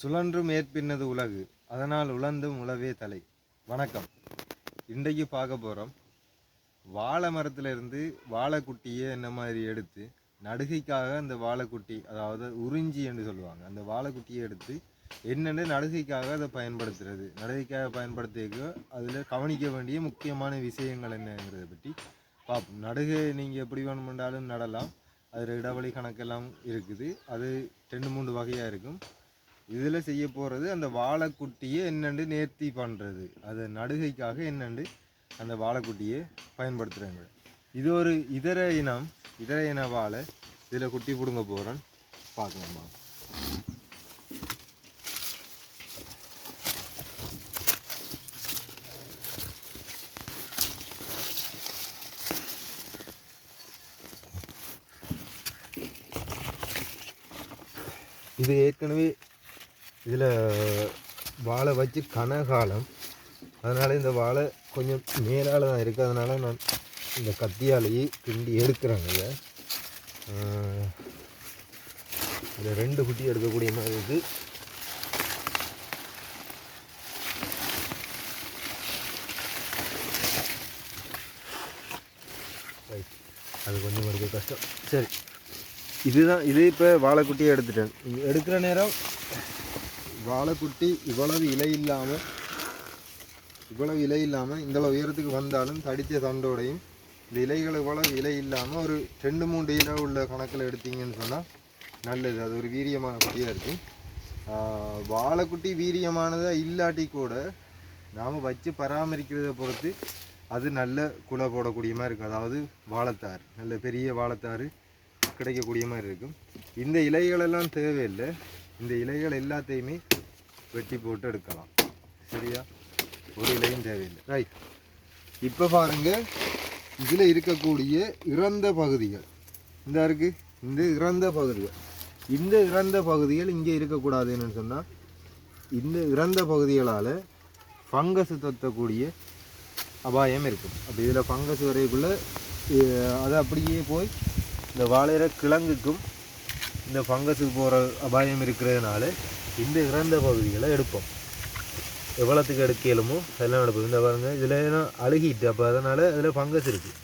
சுழன்றும் ஏற்பின்னது உலகு அதனால் உழந்தும் உழவே தலை. வணக்கம். இன்றைக்கு பார்க்க போகிறோம் வாழை மரத்துலேருந்து வாழைக்குட்டியை என்ன மாதிரி எடுத்து நடுகைக்காக அந்த வாழைக்குட்டி அதாவது உறிஞ்சி என்று சொல்லுவாங்க அந்த வாழைக்குட்டியை எடுத்து என்னென்னு நடுகைக்காக அதை பயன்படுத்துறது நடுகைக்காக பயன்படுத்திக்க அதில் கவனிக்க வேண்டிய முக்கியமான விஷயங்கள் என்னங்கிறத பற்றி பார்ப்போம். நடுகை நீங்கள் எப்படி வேணுமென்றாலும் நடலாம். அதில் இடைவெளி கணக்கெல்லாம் இருக்குது. அது ரெண்டு மூணு வகையாக இருக்கும். இதில் செய்ய போகிறது அந்த வாழைக்குட்டியை என்னென்று நேர்த்தி பண்ணுறது. அது நடுகைக்காக என்னென்று அந்த வாழைக்குட்டியை பயன்படுத்துகிறாங்க. இது ஒரு இதர இனம் இதர இன வாழை. இதில் குட்டி பிடுங்க போகிறோம் பார்க்கலாமா? இது ஏற்கனவே இதில் வாழை வச்சு கனகாலம். அதனால் இந்த வாழை கொஞ்சம் மேலால் தான் இருக்குது அதனால் நான் இந்த கத்தியாலேயே கிண்டி எடுக்கிறேங்க இதை. இதில் ரெண்டு குட்டி எடுக்கக்கூடிய மாதிரி இருக்குது ரைட் அது கொஞ்சம் ஒரு கஷ்டம். சரி. இதுதான் இது இப்போ வாழைக்குட்டியை எடுத்துட்டேன். எடுக்கிற நேரம் வாழைக்குட்டி இவ்வளவு இலை இல்லாமல் இவ்வளவு இலை இல்லாமல் இந்தளவு உயரத்துக்கு வந்தாலும் தடித்த தண்டோடையும் இந்த இலைகள் இவ்வளவு இலை இல்லாமல் ஒரு ரெண்டு மூணு இலை உள்ள கணக்கில் எடுத்தீங்கன்னு சொன்னால் நல்லது. அது ஒரு வீரியமான குட்டியாக இருக்குது வாழைக்குட்டி வீரியமானதாக இல்லாட்டி கூட நாம் வச்சு பராமரிக்கிறத பொறுத்து அது நல்ல குலை போடக்கூடிய மாதிரி இருக்கும். அதாவது வாழைத்தார் நல்ல பெரிய வாழைத்தார் கிடைக்கக்கூடிய மாதிரி இருக்கும். இந்த இலைகளெல்லாம் தேவையில்லை. இந்த இலைகள் எல்லாத்தையுமே வெட்டி போட்டு எடுக்கலாம். சரியா? ஒரு இலையும் தேவையில்லை. ரைட் இப்போ பாருங்க இதில் இருக்கக்கூடிய இறந்த பகுதிகள். இந்த இருக்கு? இந்த இறந்த பகுதிகள். இந்த இறந்த பகுதிகள் இங்கே இருக்கக்கூடாது என்னன்னு சொன்னால் இந்த இறந்த பகுதிகளால் ஃபங்கஸ் தத்தக்கூடிய அபாயம் இருக்கும். அப்போ இதில் ஃபங்கஸ் வரைக்குள்ளே அது அப்படியே போய் இந்த வாழையிற கிழங்குக்கும் இந்த ஃபங்கஸுக்கு போகிற அபாயம் இருக்கிறதுனால இந்த இறந்த பகுதிகளை எடுப்போம். எவ்வளோத்துக்கு எடுக்கலுமோ அதெல்லாம் எடுப்போம். இந்த பாருங்கள் இதில் ஏன்னா அழுகிட்டு அப்போ அதனால் இதில் ஃபங்கஸ் இருக்குது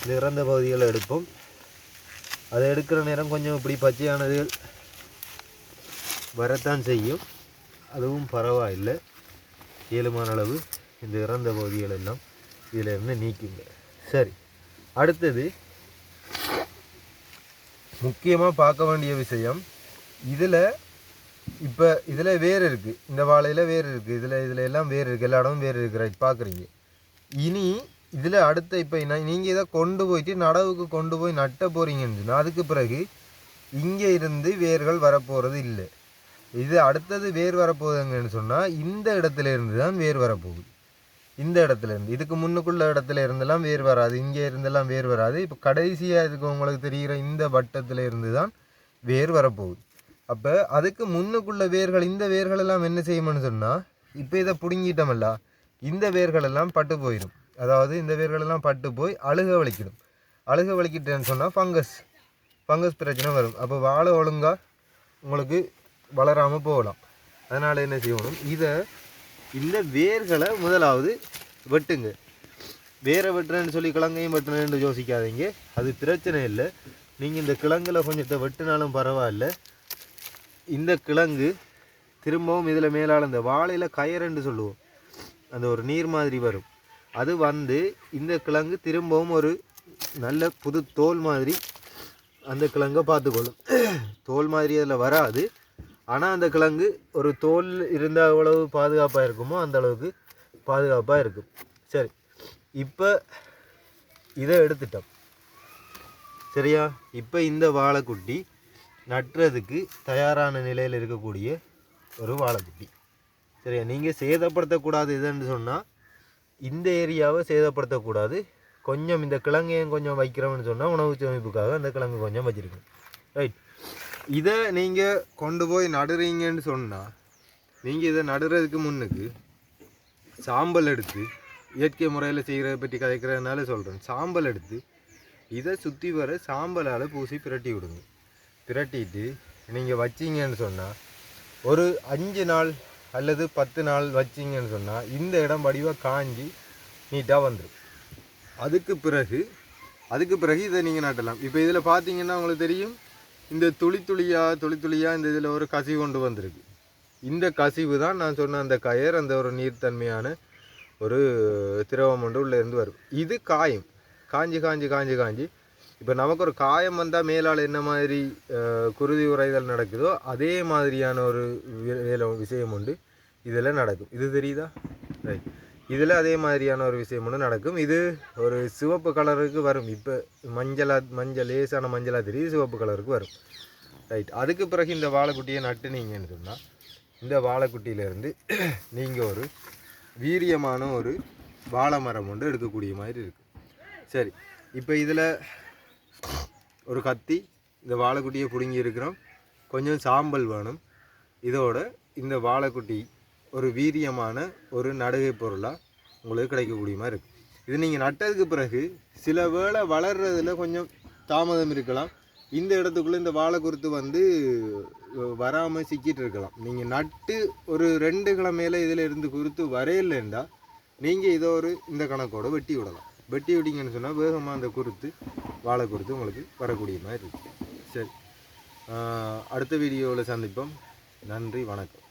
இந்த இறந்த பகுதிகளை எடுப்போம். அதை எடுக்கிற நேரம் கொஞ்சம் இப்படி பச்சையானது வரத்தான் செய்யும். அதுவும் பரவாயில்லை. இயலுமான அளவு இந்த இறந்த பகுதிகள் எல்லாம் இதில் இருந்து நீக்குங்க. சரி அடுத்தது முக்கியமாக பார்க்க வேண்டிய விஷயம் இதில் இப்போ இதில் வேர் இருக்குது இந்த வாழையில் வேர் இருக்குது இதில் இதில் எல்லாம் வேர் இருக்குது எல்லா இடமும் வேர் இருக்கிற பார்க்குறீங்க இனி இதில் அடுத்த இப்போ நீங்கள் இதை கொண்டு போயிட்டு நடவுக்கு கொண்டு போய் நட்ட போகிறீங்கன்னு சொன்னால் அதுக்கு பிறகு இங்கே இருந்து வேர்கள் வரப்போகிறது இல்லை. இது அடுத்தது வேர் வரப்போகுதுங்கன்னு சொன்னால் இந்த இடத்துல இருந்து தான் வேர் வரப்போகுது. இந்த இடத்துல இருந்து. இதுக்கு முன்னுக்குள்ள இடத்துல இருந்தெல்லாம் வேர் வராது. இங்கே இருந்தெல்லாம் வேர் வராது. இப்போ கடைசியாக இதுக்கு உங்களுக்கு தெரிகிற இந்த வட்டத்தில் இருந்து தான் வேர் வரப்போகுது. அப்போ அதுக்கு முன்னுக்குள்ள வேர்கள் இந்த வேர்கள் எல்லாம் என்ன செய்யும்னு சொன்னால் இப்போ இதை பிடுங்கிட்டோமல்ல இந்த வேர்கள் எல்லாம் பட்டு போயிடும் அதாவது இந்த வேர்கள் எல்லாம் பட்டு போய் அழுக வலிக்கிடும். அழுக வலிக்கிட்டேன்னு சொன்னால் ஃபங்கஸ் ஃபங்கஸ் பிரச்சனை வரும். அப்போ வாழை ஒழுங்காக உங்களுக்கு வளராமல் போகலாம். அதனால் என்ன செய்யணும்? இதை இந்த வேர்களை முதலாவது வெட்டுங்க. வேரை வெட்டுறேன்னு சொல்லி கிழங்கையும் வெட்டுறேன்னு யோசிக்காதீங்க. அது பிரச்சனை இல்லை. நீங்கள் இந்த கிழங்கில் கொஞ்சத்தை வெட்டினாலும் பரவாயில்ல. இந்த கிழங்கு திரும்பவும் இதில் மேலால் இந்த வாழையில் கயறுன்னு சொல்லுவோம். அந்த ஒரு நீர் மாதிரி வரும். அது வந்து இந்த கிழங்கு திரும்பவும் ஒரு நல்ல புது தோல் மாதிரி அந்த கிழங்கை பார்த்துக்கொள்ளும். தோல் மாதிரி அதில் வராது. ஆனால் அந்த கிழங்கு ஒரு தோல் இருந்தால் எவ்வளவு பாதுகாப்பாக இருக்குமோ அந்த அளவுக்கு பாதுகாப்பாக இருக்கும். சரி இப்போ இதை எடுத்துட்டோம். சரியா? இப்போ இந்த வாழைக்குட்டி நட்டுறதுக்கு தயாரான நிலையில் இருக்கக்கூடிய ஒரு வாழைக்குட்டி. சரியா? நீங்கள் சேதப்படுத்தக்கூடாது இதுன்னு சொன்னால் இந்த ஏரியாவை சேதப்படுத்தக்கூடாது. கொஞ்சம் இந்த கிழங்கையும் கொஞ்சம் வைக்கிறோம்னு சொன்னால் உணவு சேமிப்புக்காக அந்த கிழங்கு கொஞ்சம் வச்சுருக்கணும். ரைட் இதை நீங்கள் கொண்டு போய் நடுறீங்கன்னு சொன்னால் நீங்கள் இதை நடுறதுக்கு முன்னுக்கு சாம்பல் எடுத்து இயற்கை முறையில் செய்கிறத பற்றி கதைக்கிறதுனால சொல்கிறேன் சாம்பல் எடுத்து இதை சுற்றி வர சாம்பலால் பூசி பிரட்டி விடுங்க. திரட்டிட்டு நீங்கள் வச்சீங்கன்னு சொன்னால் ஒரு அஞ்சு நாள் அல்லது பத்து நாள் வச்சிங்கன்னு சொன்னால் இந்த இடம் வடிவாக காஞ்சி நீட்டாக வந்துடும் அதுக்கு பிறகு அதுக்கு பிறகு இதை நீங்கள் நட்டலாம். இப்போ இதில் பார்த்தீங்கன்னா உங்களுக்கு தெரியும் இந்த துளி துளியாக துளி துளியாக இந்த இதில் ஒரு கசிவு கொண்டு வந்திருக்கு. இந்த கசிவு தான் நான் சொன்ன அந்த கயர் அந்த ஒரு நீர்த்தன்மையான ஒரு திரவம் ஒன்று உள்ளே இருந்து வரும். இது காயும். காஞ்சி காஞ்சி காஞ்சி காஞ்சி இப்போ நமக்கு ஒரு காயம் வந்தால் மேலால் என்ன மாதிரி குருதி உரைதல் நடக்குதோ அதே மாதிரியான ஒரு வி- வேலை விஷயம் உண்டு. இதில் நடக்கும். இது தெரியுதா? ரைட் இதில் அதே மாதிரியான ஒரு விஷயம் ஒன்று நடக்கும். இது ஒரு சிவப்பு கலருக்கு வரும். இப்போ மஞ்சளாக மஞ்சள் லேசான மஞ்சளாக தெரியுது சிவப்பு கலருக்கு வரும். ரைட் அதுக்கு பிறகு இந்த வாழைக்குட்டியை நட்டுனீங்கன்னு சொன்னால் இந்த வாழைக்குட்டியிலேருந்து நீங்கள் ஒரு வீரியமான ஒரு வாழை மரம் ஒன்று எடுக்கக்கூடிய மாதிரி இருக்குது சரி. இப்போ இதில் ஒரு கத்தி இந்த வாழைக்குட்டியை பிடுங்கி இருக்கிறோம். கொஞ்சம் சாம்பல் வேணும். இதோட இந்த வாழைக்குட்டி ஒரு வீரியமான ஒரு நடுகை பொருளாக உங்களுக்கு கிடைக்கக்கூடிய மாதிரி இருக்குது இது நீங்கள் நட்டதுக்கு பிறகு சில வேளை வளர்கிறதுல கொஞ்சம் தாமதம் இருக்கலாம். இந்த இடத்துக்குள்ளே இந்த வாழைக்குருத்து வந்து வராமல் சிக்கிட்டு இருக்கலாம். நீங்கள் நட்டு ஒரு ரெண்டு கிழமையில இதில் இருந்து குருத்து வரையில்லைண்டா நீங்கள் இதை ஒரு இந்த கணக்கோட வெட்டி விடலாம். வெட்டி விட்டிங்கன்னு சொன்னால் வேகமாக அந்த குருத்து வாழை குருத்து உங்களுக்கு வரக்கூடிய மாதிரி இருக்குது சரி. அடுத்த வீடியோவில் சந்திப்போம். நன்றி வணக்கம்.